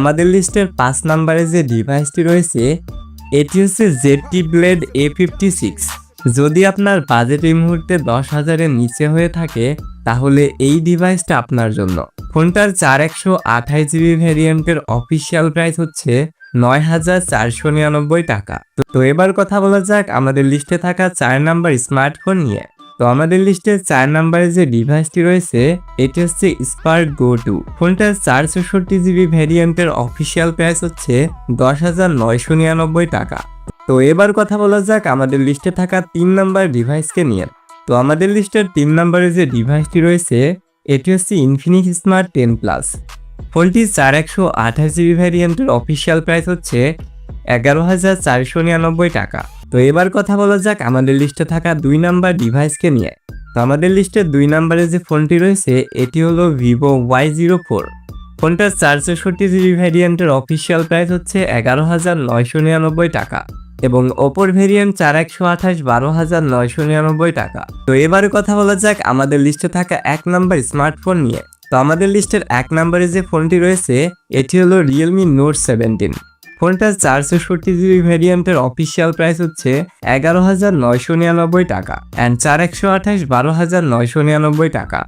আমাদের লিস্টের পাঁচ নাম্বারে যে ডিভাইসটি রয়েছে, এটি হচ্ছে ZTE blade A fifty six যদি আপনার বাজেট এই মুহূর্তে দশ হাজারের নিচে হয়ে থাকে, তাহলে এই ডিভাইসটা আপনার জন্য। ফোনটার চার একশো আঠাশ জিবি ভ্যারিয়েন্টের অফিসিয়াল প্রাইস হচ্ছে নয় হাজার চারশো নিরানব্বই টাকা। তো- এবার কথা বলা যাক আমাদের লিস্টে থাকা চার নাম্বার স্মার্টফোন নিয়ে। তো আমাদের লিস্টে চার নাম্বারে যে ডিভাইসটি রয়েছে, এটি হচ্ছে স্পার্ক গো টু ফোনটার চার চৌষট্টি জিবি ভ্যারিয়েন্টের অফিসিয়াল প্রাইস হচ্ছে দশ হাজার নয়শো নিরানব্বই টাকা। তো এবার কথা বলা যাক আমাদের লিস্টে থাকা তিন নাম্বার ডিভাইসকে নিয়ে। তো আমাদের লিস্টের তিন নাম্বারে যে ডিভাইসটি রয়েছে, এটি হচ্ছে ইনফিনিক্স স্মার্ট টেন প্লাস ফোনটি চার একশো আঠাশ জিবি ভ্যারিয়েন্টের অফিসিয়াল প্রাইস হচ্ছে এগারো হাজার চারশো নিরানব্বই টাকা। তো এবার কথা বলা যাক আমাদের লিস্টে থাকা দুই নাম্বার ডিভাইসকে নিয়ে। তো আমাদের লিস্টে দুই নাম্বারে যে ফোনটি রয়েছে, এটি হলো ভিভো ওয়াই জিরো ফোর ফোনটার চার চৌষট্টি জিবি ভ্যারিয়েন্টের অফিসিয়াল প্রাইস হচ্ছে এগারো হাজার নয়শো নিরানব্বই টাকা এবং ওপোর ভেরিয়েন্ট চার একশো আঠাশ, বারো হাজার নয়শো নিরানব্বই টাকা। তো এবারে কথা বলা যাক আমাদের লিস্টে থাকা এক নাম্বার স্মার্টফোন নিয়ে। তো আমাদের লিস্টের এক নম্বরে যে ফোনটি রয়েছে, এটি হলো রিয়েলমি নোট সেভেন্টিন ফোনটার চারশো চৌষট্টি জিবি ভ্যারিয়েন্টের অফিসিয়াল প্রাইস হচ্ছে এগারো হাজার নয়শো নিরানব্বই টাকা অ্যান্ড চার একশো আঠাশ বারো হাজার নয়শো নিরানব্বই টাকা।